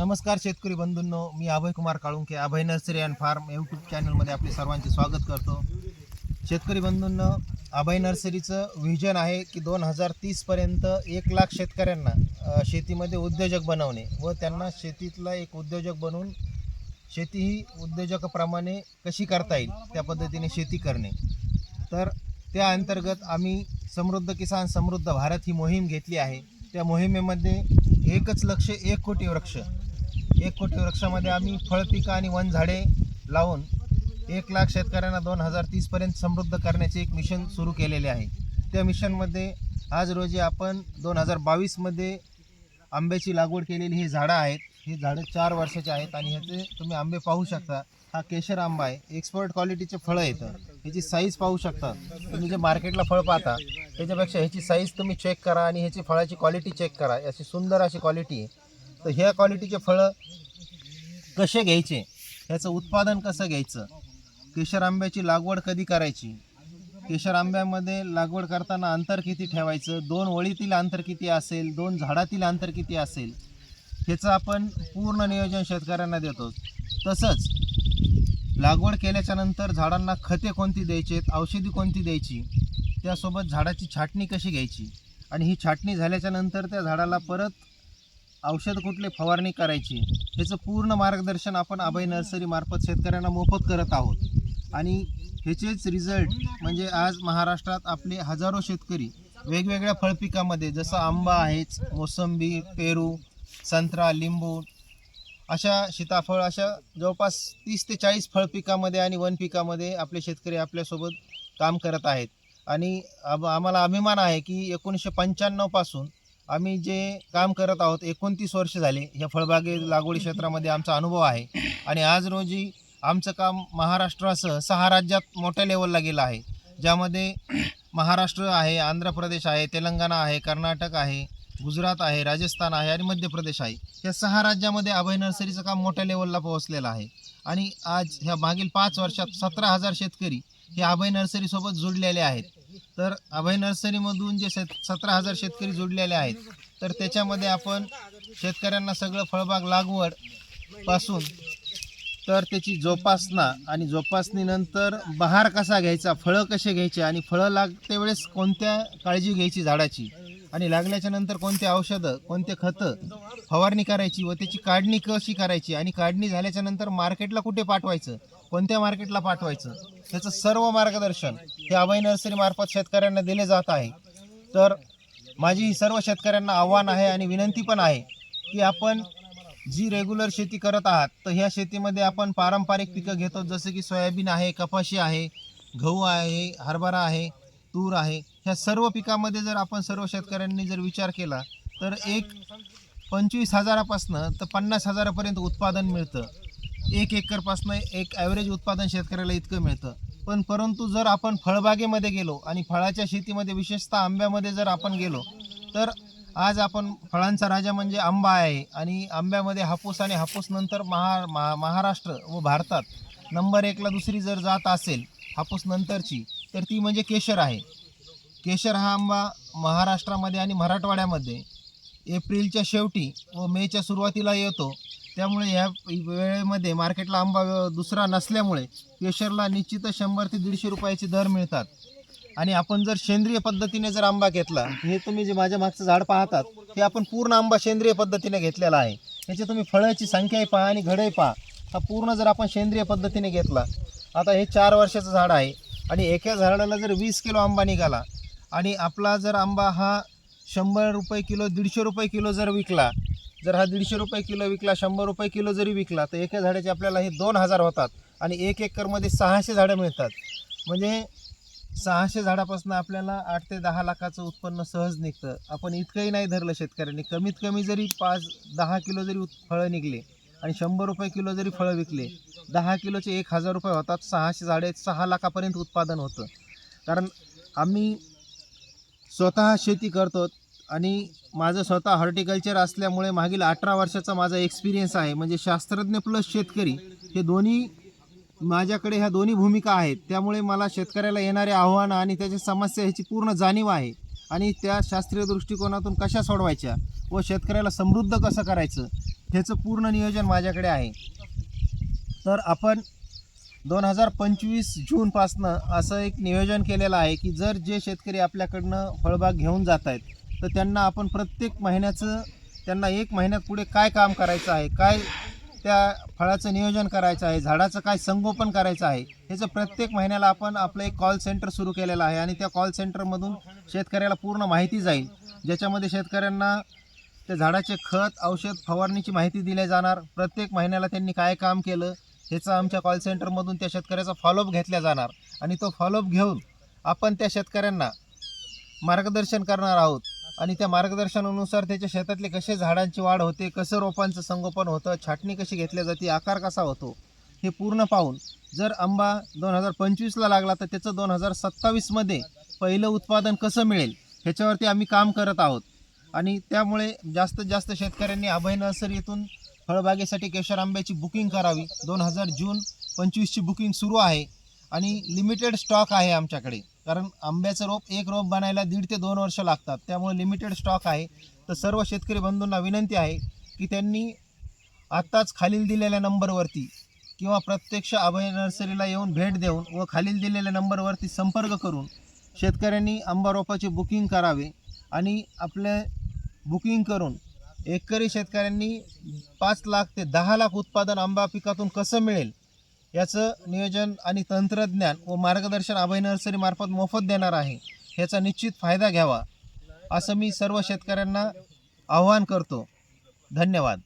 नमस्कार शेतकरी बंधूंनो मी Abhay Kumar Kalunke Abhay nursery and farm YouTube चॅनलमध्ये आपले सर्वांचे स्वागत करतो. शेतकरी बंधूंनो अभय नर्सरीचं व्हिजन आहे की दोन हजार तीसपर्यंत एक लाख शेतकऱ्यांना शेतीमध्ये उद्योजक बनवणे व त्यांना शेतीतला एक उद्योजक बनवून शेती ही उद्योजकाप्रमाणे कशी करता येईल त्या पद्धतीने शेती करणे. तर त्या अंतर्गत आम्ही समृद्ध किसान समृद्ध भारत ही मोहीम घेतली आहे. त्या मोहिमेमध्ये एकच लक्ष एक कोटी वृक्ष एक कोटी वृक्षामध्ये आम्ही फळपिकं आणि वनझाडे लावून एक लाख शेतकऱ्यांना दोन हजार तीसपर्यंत समृद्ध करण्याचे एक मिशन सुरू केलेले आहे. त्या मिशनमध्ये आज रोजी आपण दोन हजार बावीसमध्ये आंब्याची लागवड केलेली ही झाडं आहेत. ही झाडं चार वर्षाची आहेत आणि ह्याचे तुम्ही आंबे पाहू शकता. हा केशर आंबा आहे. एक्सपर्ट क्वालिटीचे फळं येतं ह्याची साईज पाहू शकता. तुम्ही जे मार्केटला फळ पाहता त्याच्यापेक्षा ह्याची साईज तुम्ही चेक करा आणि ह्याची फळाची क्वालिटी चेक करा. अशी सुंदर अशी क्वालिटी आहे. तर ह्या क्वालिटीचे फळं कसे घ्यायचे? ह्याचं उत्पादन कसं घ्यायचं? केशर आंब्याची लागवड कधी करायची? केशर आंब्यामध्ये लागवड करताना अंतर किती ठेवायचं? दोन ओळीतील अंतर किती असेल? दोन झाडातील अंतर किती असेल? ह्याचं आपण पूर्ण नियोजन शेतकऱ्यांना देतो. तसंच लागवड केल्याच्यानंतर झाडांना खते कोणती द्यायची? आहेत औषधी कोणती द्यायची? त्यासोबत झाडाची छाटणी कशी घ्यायची? आणि ही छाटणी झाल्याच्यानंतर त्या झाडाला परत औषध कुठले फवारणी करायची? ह्याचं पूर्ण मार्गदर्शन आपण अभय नर्सरीमार्फत शेतकऱ्यांना मोफत करत आहोत. आणि ह्याचेच रिझल्ट म्हणजे आज महाराष्ट्रात आपले हजारो शेतकरी वेगवेगळ्या फळपिकामध्ये जसं आंबा आहेच मोसंबी पेरू संत्रा लिंबू अशा सीताफळ अशा जवळपास तीस ते चाळीस फळपिकामध्ये आणि वन पिकामध्ये आपले शेतकरी आपल्यासोबत काम करत आहेत. आणि आम- आम्हाला अभिमान आहे की एकोणीसशे पंच्याण्णवपासून आम्ही जे काम करत आहोत एकोणतीस वर्ष झाले या फळबागे लागवडी क्षेत्रामध्ये आमचा अनुभव आहे. आणि आज रोजी आमचं काम महाराष्ट्रासह सहा राज्यात मोठ्या लेवलला गेलं आहे. ज्यामध्ये महाराष्ट्र आहे आंध्र प्रदेश आहे तेलंगणा आहे कर्नाटक आहे गुजरात आहे राजस्थान आहे आणि मध्य प्रदेश आहे. या सहा राज्यामध्ये अभय नर्सरीचं काम मोठ्या लेवलला पोहोचलेलं आहे. आणि आज ह्या मागील पाच वर्षात सतरा हजार शेतकरी हे अभय नर्सरीसोबत जुडलेले आहेत. तर अभय नर्सरीमधून जे शेत सतरा हजार शेतकरी जुडलेले आहेत तर त्याच्यामध्ये आपण शेतकऱ्यांना सगळं फळबाग लागवडपासून तर त्याची जोपासना आणि जोपासनीनंतर बहार कसा घ्यायचा फळं कसे घ्यायचे आणि फळं लागते वेळेस कोणत्या काळजी घ्यायची झाडाची आणि लागल्याच्या नंतर कोणते औषधं कोणते खतं फवारणी करायची व त्याची काढणी कशी करायची आणि काढणी झाल्याच्यानंतर मार्केटला कुठे पाठवायचं? कोणत्या मार्केटला पाठवायचं? त्याचं सर्व मार्गदर्शन हे अभय नर्सरी मार्फत शेतकऱ्यांना दिले जात आहे. तर माझी सर्व शेतकऱ्यांना आव्हान आहे आणि विनंती पण आहे की आपण जी रेग्युलर शेती करत आहात तर ह्या शेतीमध्ये आपण पारंपरिक पिकं घेतो जसं की सोयाबीन आहे कपाशी आहे गहू आहे हरभरा आहे तूर आहे. ह्या सर्व पिकामध्ये जर आपण सर्व शेतकऱ्यांनी जर विचार केला तर एक पंचवीस हजारापासनं तर पन्नास हजारापर्यंत उत्पादन मिळतं. एक एकरपासनं एक ॲव्हरेज उत्पादन शेतकऱ्याला इतकं मिळतं. पण परंतु जर आपण फळबागेमध्ये गेलो आणि फळाच्या शेतीमध्ये विशेषतः आंब्यामध्ये जर आपण गेलो तर आज आपण फळांचा राजा म्हणजे आंबा आहे आणि आंब्यामध्ये हापूस आणि हापूस नंतर महा महा महाराष्ट्र व भारतात नंबर एकला दुसरी जर जात असेल हापूस नंतरची तर ती म्हणजे केशर आहे. केशर हा आंबा महाराष्ट्रामध्ये आणि मराठवाड्यामध्ये एप्रिलच्या शेवटी व मेच्या सुरुवातीला येतो. त्यामुळे ह्या वेळेमध्ये मार्केटला आंबा दुसरा नसल्यामुळे केशरला निश्चितच शंभर ते दीडशे रुपयाचे दर मिळतात. आणि आपण जर सेंद्रिय पद्धतीने जर आंबा घेतला हे तुम्ही जे माझ्या मागचं झाड पाहतात हे आपण पूर्ण आंबा सेंद्रिय पद्धतीने घेतलेला आहे. याची तुम्ही फळाची संख्याही पहा आणि घडही पहा. हा पूर्ण जर आपण सेंद्रिय पद्धतीने घेतला आता हे चार वर्षाचं झाड आहे. आणि एका झाडाला जर वीस किलो आंबा निघाला आणि आपला जर आंबा हा शंभर रुपये किलो दीडशे रुपये किलो जर विकला जर हा दीडशे रुपये किलो विकला शंभर रुपये किलो जरी विकला तर एका झाडाचे आपल्याला हे दोन हजार होतात आणि एक एकरमध्ये सहाशे झाडं मिळतात. म्हणजे सहाशे झाडापासून आपल्याला आठ ते दहा लाखाचं उत्पन्न सहज निघतं. आपण इतकंही नाही धरलं शेतकऱ्यांनी. कमीत कमी जरी पाच दहा किलो जरी फळं निघले आणि शंभर रुपये किलो जरी फळं विकले दहा किलोचे एक हजार रुपये होतात. सहाशे झाडे सहा लाखापर्यंत उत्पादन होतं. कारण आम्ही स्वतः शेती करतो आणि माझं स्वतः हॉर्टिकल्चर असल्यामुळे मागील अठरा वर्षाचा माझा एक्सपिरियन्स आहे. म्हणजे शास्त्रज्ञ प्लस शेतकरी हे दोन्ही माझ्याकडे ह्या दोन्ही भूमिका आहेत. त्यामुळे मला शेतकऱ्याला येणारे आव्हानं आणि त्याच्या समस्या ह्याची पूर्ण जाणीव आहे. आणि त्या शास्त्रीय दृष्टिकोनातून कशा सोडवायच्या व शेतकऱ्याला समृद्ध कसं करायचं ह्याचं पूर्ण नियोजन माझ्याकडे आहे. तर आपण दोन हजार पंचवीस जूनपासनं असं एक नियोजन केलेलं आहे की जर जे शेतकरी आपल्याकडनं फळबाग घेऊन जात आहेत तर त्यांना आपण प्रत्येक महिन्याचं त्यांना एक महिन्यात पुढे काय काम करायचं आहे काय त्या फळाचं नियोजन करायचं आहे झाडाचं काय संगोपन करायचं आहे ह्याचं प्रत्येक महिन्याला आपण आपलं एक कॉल सेंटर सुरू केलेलं आहे आणि त्या कॉल सेंटरमधून शेतकऱ्याला पूर्ण माहिती जाईल ज्याच्यामध्ये शेतकऱ्यांना त्या झाडाचे खत औषध फवारणीची माहिती दिली जाणार प्रत्येक महिन्याला त्यांनी काय काम केलं ह्याचा आमच्या कॉल सेंटरमधून त्या शेतकऱ्याचा फॉलोअप घेतला जाणार. आणि तो फॉलोअप घेऊन आपण त्या शेतकऱ्यांना मार्गदर्शन करणार आहोत. आणि त्या मार्गदर्शनानुसार त्याच्या शेतातले कसे झाडांची वाढ होते कसं रोपांचं संगोपन होतं छाटणी कशी घेतली जाते आकार कसा होतो हे पूर्ण पाहून जर आंबा दोन हजार पंचवीसला लागला तर त्याचं दोन हजार सत्तावीसमध्ये पहिलं उत्पादन कसं मिळेल ह्याच्यावरती आम्ही काम करत आहोत. आणि त्यामुळे जास्तीत जास्त शेतकऱ्यांनी अभय नर्सरीतून फळबागेसाठी केशर आंब्याची बुकिंग करावी. दोन हजार जून पंचवीसची बुकिंग सुरू आहे आणि लिमिटेड स्टॉक आहे आमच्याकडे. कारण आंब्याचं रोप एक रोप बनायला दीड ते दोन वर्ष लागतात. त्यामुळे लिमिटेड स्टॉक आहे. तर सर्व शेतकरी बंधूंना विनंती आहे की त्यांनी आत्ताच खालील दिलेल्या नंबरवरती किंवा प्रत्यक्ष अभय नर्सरीला येऊन भेट देऊन व खालील दिलेल्या नंबरवरती संपर्क करून शेतकऱ्यांनी आंबा रोपाचे बुकिंग करावे आणि आपले बुकिंग करून एकरी शेतकऱ्यांनी पाच लाख ते दहा लाख उत्पादन आंबा पिकातून कसं मिळेल याचं नियोजन आणि तंत्रज्ञान व मार्गदर्शन अभय नर्सरीमार्फत मोफत देणार आहे ह्याचा निश्चित फायदा घ्यावा असं मी सर्व शेतकऱ्यांना आव्हान करतो. धन्यवाद.